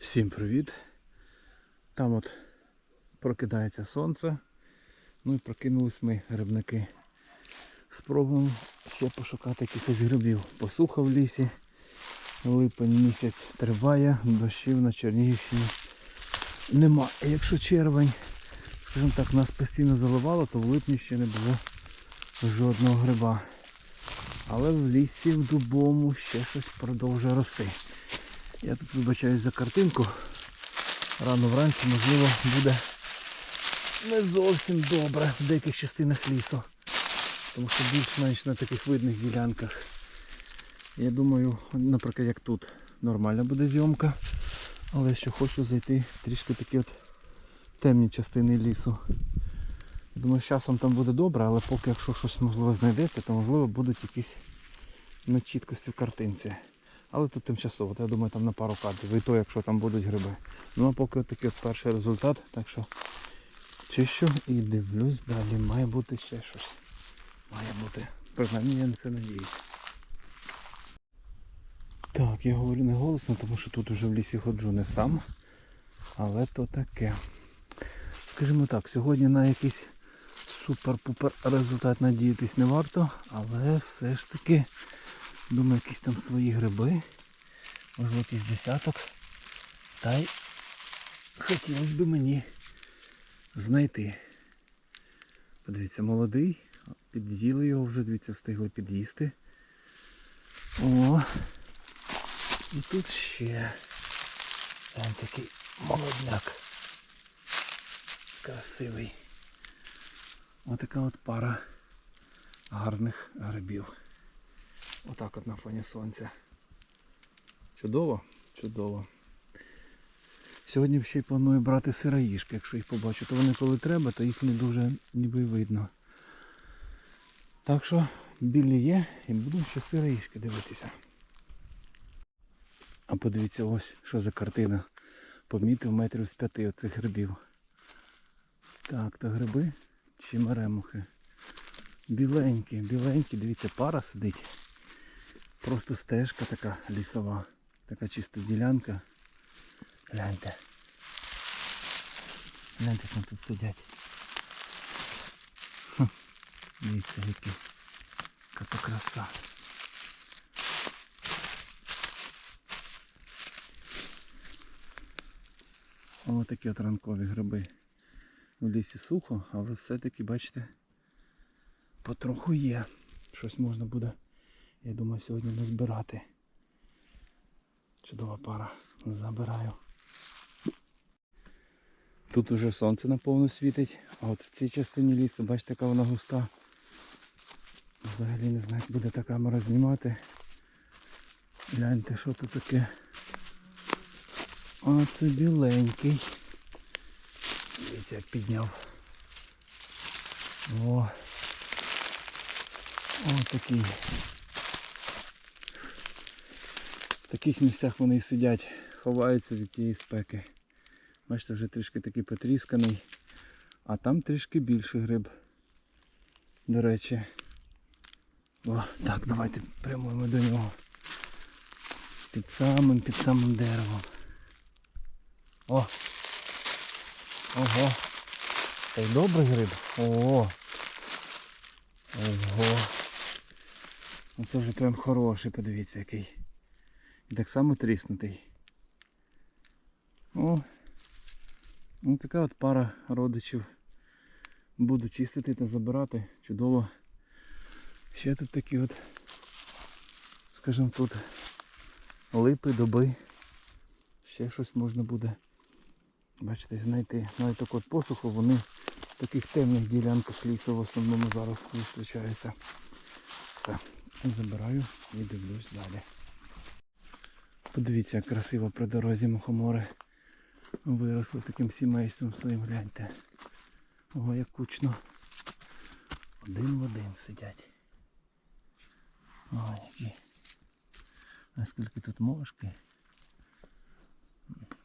Всім привіт! Там от прокидається сонце. Ну і прокинулись ми грибники. Спробуємо ще пошукати якихось грибів. Посуха в лісі. Липень місяць триває, дощів на Чернігівщині нема. А якщо червень, скажімо так, нас постійно заливало, то в липні ще не було жодного гриба. Але в лісі, в дубому ще щось продовжує рости. Я тут вибачаюсь за картинку. Рано вранці, можливо, буде не зовсім добре в деяких частинах лісу. Тому що більш-менш на таких видних ділянках. Я думаю, наприклад, як тут, нормальна буде зйомка. Але що хочу зайти трішки такі от темні частини лісу. Я думаю, з часом там буде добре, але поки якщо щось можливо знайдеться, то можливо будуть якісь нечіткості в картинці. Але тут тимчасово, я думаю, там на пару кадрів. І то, якщо там будуть гриби. Ну а поки такий от перший результат, так що чищу і дивлюсь далі. Має бути ще щось. Має бути. Принаймні я на це надіюсь. Так, я говорю не голосно, тому що тут уже в лісі ходжу не сам. Але то таке. Скажімо так, сьогодні на якийсь супер-пупер результат надіятись не варто, але все ж таки, думаю, якісь там свої гриби. Можливо, якийсь десяток. Та й хотілося б мені знайти. Подивіться, молодий. Під'їли його вже, дивіться, встигли під'їсти. О! І тут ще там такий молодняк. Красивий. Отака от пара гарних грибів. Отак от на фоні сонця. Чудово? Чудово. Сьогодні ще й планую брати сироїшки, якщо їх побачу, то вони коли треба, то їх не дуже ніби видно. Так що білі є і будемо ще сироїшки дивитися. А подивіться ось, що за картина. Помітив метрів з п'яти оцих грибів. Так, то гриби чи маремухи. Біленькі, біленькі, дивіться, пара сидить. Просто стежка така лісова. Така чиста ділянка. Гляньте. Гляньте, як вони тут сидять. Хм. Дивіться, які. Яка краса. Ось такі от ранкові гриби. У лісі сухо, але все-таки, бачите, потроху є. Щось можна буде, я думаю, сьогодні назбирати. Чудова пара. Забираю. Тут уже сонце наповно світить, а от в цій частині лісу, бачите, яка вона густа. Взагалі не знаю, як буде та камера знімати. Гляньте, що тут таке. А це біленький. Дивіться, як підняв. О. О, такий. В таких місцях вони і сидять, ховаються від тієї спеки. Бачите, вже трішки такий потрісканий. А там трішки більший гриб. До речі. О, так, давайте прямуємо до нього. Під самим, під самим деревом. О! Ого! Та й добрий гриб. Ого! Ого! Оце вже прям хороший, подивіться який. Так само тріснутий. О! Ну така от пара родичів. Буду чистити та забирати. Чудово. Ще тут такі от, скажімо тут, липи, доби. Ще щось можна буде, бачите, знайти. Навіть так от посуху вони в таких темних ділянках лісу в основному зараз зустрічаються. Все, забираю і дивлюсь далі. Подивіться, як красиво при дорозі мухомори виросли таким сімейством своїм, гляньте. Ого, як кучно. Один в один сидять. Ой, які. А скільки тут мошки.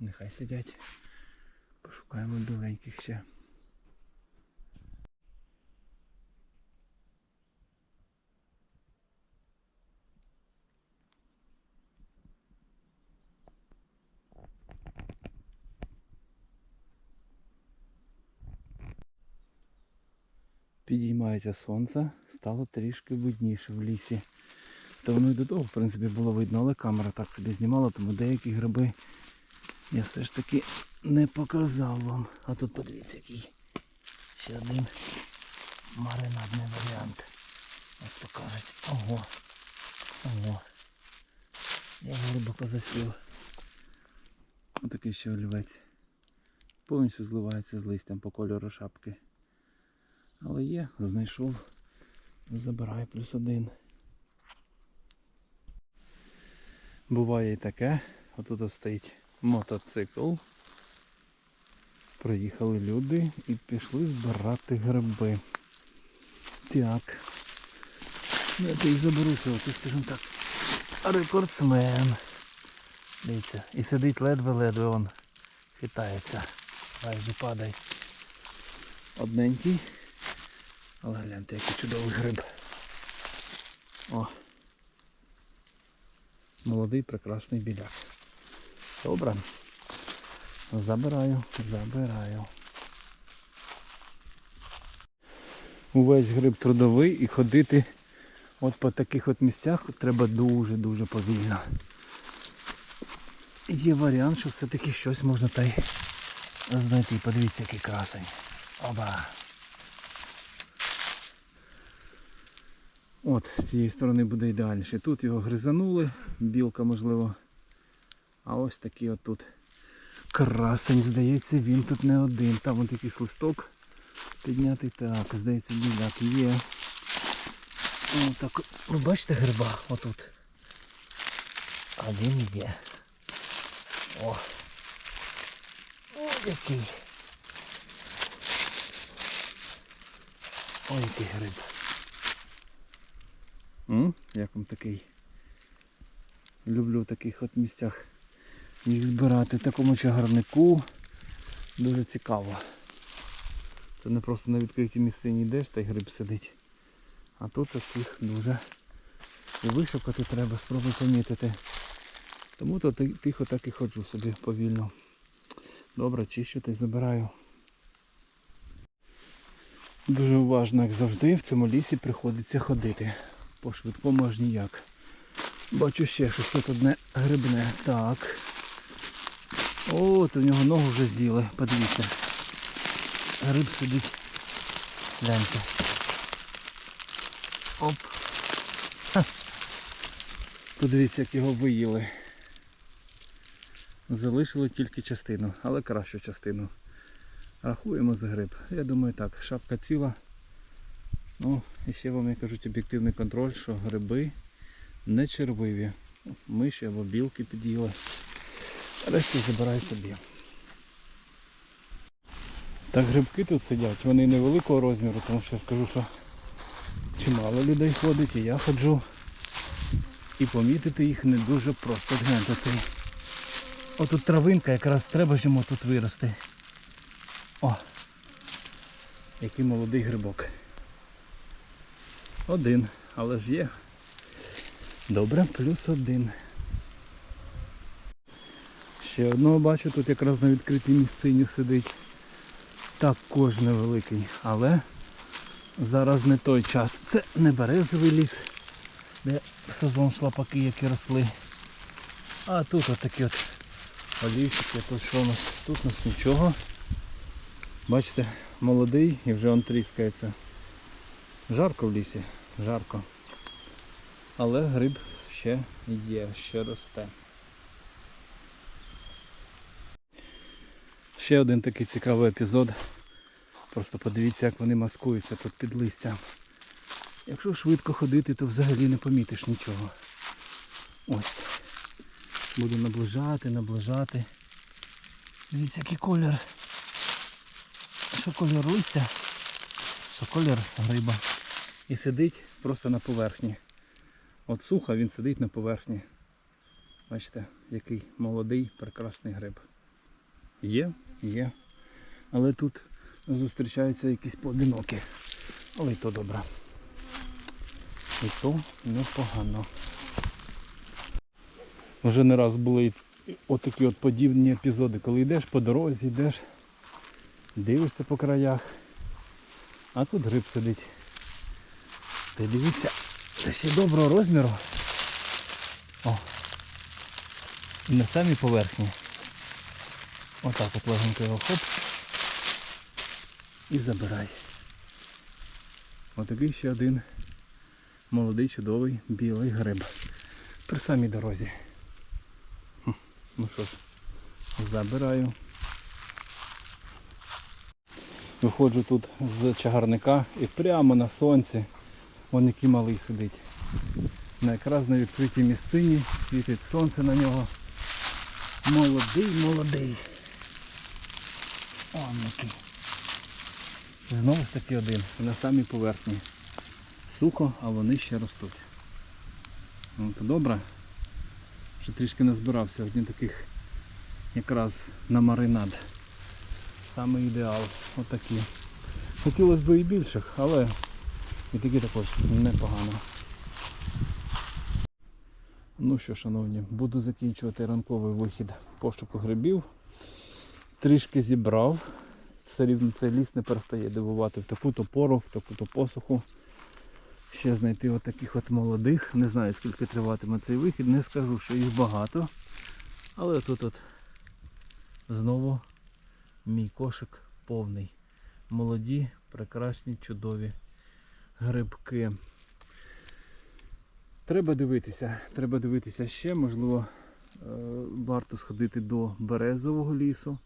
Нехай сидять. Пошукаємо біленьких ще. Підіймається сонце, стало трішки видніше в лісі. Та воно і до того, в принципі, було видно, але камера так собі знімала, тому деякі гриби я все ж таки не показав вам. А тут подивіться, який ще один маринадний варіант. Як то кажуть. Ого. Ого. Я глибоко засів. Отакий ще олівець. Повністю зливається з листям по кольору шапки. Але є, знайшов. Забираю плюс один. Буває і таке. Отут стоїть мотоцикл. Приїхали люди і пішли збирати гриби. Так. Ну, Я ти заберу цього, ти скажімо так. Рекордсмен. Дивіться, і сидить ледве-ледве он хитається. Майже падає. Одненький. Але гляньте, який чудовий гриб. О. Молодий прекрасний біляк. Добре. Забираю, забираю. Увесь гриб трудовий і ходити от по таких от місцях треба дуже-дуже повільно. Є варіант, що все-таки щось можна та й знайти. Подивіться, який красень. Оба. От, з цієї сторони буде ідеальніше. Тут його гризанули, білка можливо. А ось такий от тут красень, здається, він тут не один. Там от якийсь листок піднятий. Так, здається, біляк є. Так, ви бачите гриба отут? А він є. О! О, який. Ой, який гриб. М? Як вам такий? Люблю в таких от місцях їх збирати. Такому чагарнику дуже цікаво. Це не просто на відкритій місцині йдеш та й гриб сидить. А тут таких дуже і вишукати треба, спробуй помітити. Тому то тихо так і ходжу собі повільно. Добре, чищу та й забираю. Дуже уважно, як завжди, в цьому лісі приходиться ходити. По швидкому аж ніяк. Бачу ще щось тут одне грибне. Так. О, то в нього ногу вже з'їли. Подивіться. Гриб сидить. Гляньте. Оп. Ха. Подивіться, як його виїли. Залишили тільки частину, але кращу частину. Рахуємо за гриб. Я думаю так, шапка ціла. Ну, і ще вам, як кажуть, об'єктивний контроль, що гриби не червиві. Миші або білки під'їли. Решті забирай собі. Так грибки тут сидять, вони невеликого розміру, тому що я ж кажу, що чимало людей ходить, і я ходжу. І помітити їх не дуже просто. Гляньте цей. Отут травинка якраз треба ж йому тут вирости. О! Який молодий грибок. Один, але ж є. Добре, плюс один. Ще одного бачу, тут якраз на відкритій місцині сидить. Також невеликий, але зараз не той час. Це не березовий ліс, де сезон шлапаки, які росли. А тут отакі от олівчики, тут що у нас? Тут у нас нічого. Бачите, молодий і вже он тріскається. Жарко в лісі, жарко. Але гриб ще є, ще росте. Ще один такий цікавий епізод. Просто подивіться, як вони маскуються тут під листям. Якщо швидко ходити, то взагалі не помітиш нічого. Ось. Буду наближати, наближати. Дивіться, який колір. Що колір листя, що колір гриба. І сидить просто на поверхні. От сухо він сидить на поверхні. Бачите, який молодий, прекрасний гриб. Є, є. Але тут зустрічаються якісь поодинокі. Але й то добре. І то непогано. Вже не раз були отакі от подібні епізоди, коли йдеш по дорозі, йдеш, дивишся по краях. А тут гриб сидить. Й дивіться, це ще доброго розміру. О. І на самій поверхні. Отак от легенько його хоп. І забирай. Отакий ще один молодий чудовий білий гриб. При самій дорозі. Хм, Ну що ж, забираю. Виходжу тут з чагарника і прямо на сонці вон який малий сидить. На якраз на відкритій місцині світить сонце на нього. Молодий, молодий. Он який. Знову ж таки один, на самій поверхні. Сухо, а вони ще ростуть. Ну, то добре, що трішки назбирав сьогодні таких якраз на маринад. Саме ідеал. Отакі. Хотілося б і більших, але і такі також непогано. Ну що, шановні, буду закінчувати ранковий вихід пошуку грибів. Трішки зібрав. Все рівно цей ліс не перестає дивувати в таку-то пору, в таку-то посуху. Ще знайти отаких от молодих. Не знаю скільки триватиме цей вихід, не скажу, що їх багато. Але тут от знову мій кошик повний. Молоді, прекрасні, чудові грибки. Треба дивитися, треба дивитися ще, можливо, е, варто сходити до березового лісу.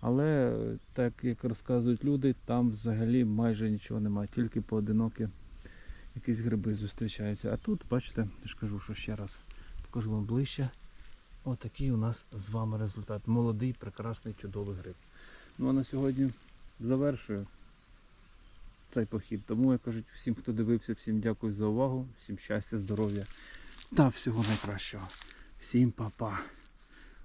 Але так як розказують люди, там взагалі майже нічого немає, тільки поодинокі якісь гриби зустрічаються. А тут, бачите, я ж кажу, що ще раз покажу вам ближче. Отакий у нас з вами результат. Молодий, прекрасний, чудовий гриб. Ну а на сьогодні завершую цей похід. Тому я кажу всім, хто дивився, всім дякую за увагу, всім щастя, здоров'я та всього найкращого. Всім па-па.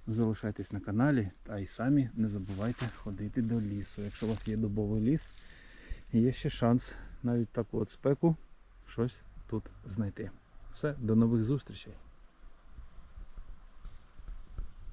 Залишайтесь на каналі та й самі не забувайте ходити до лісу. Якщо у вас є дубовий ліс, є ще шанс навіть таку от спеку щось тут знайти. Все, до нових зустрічей.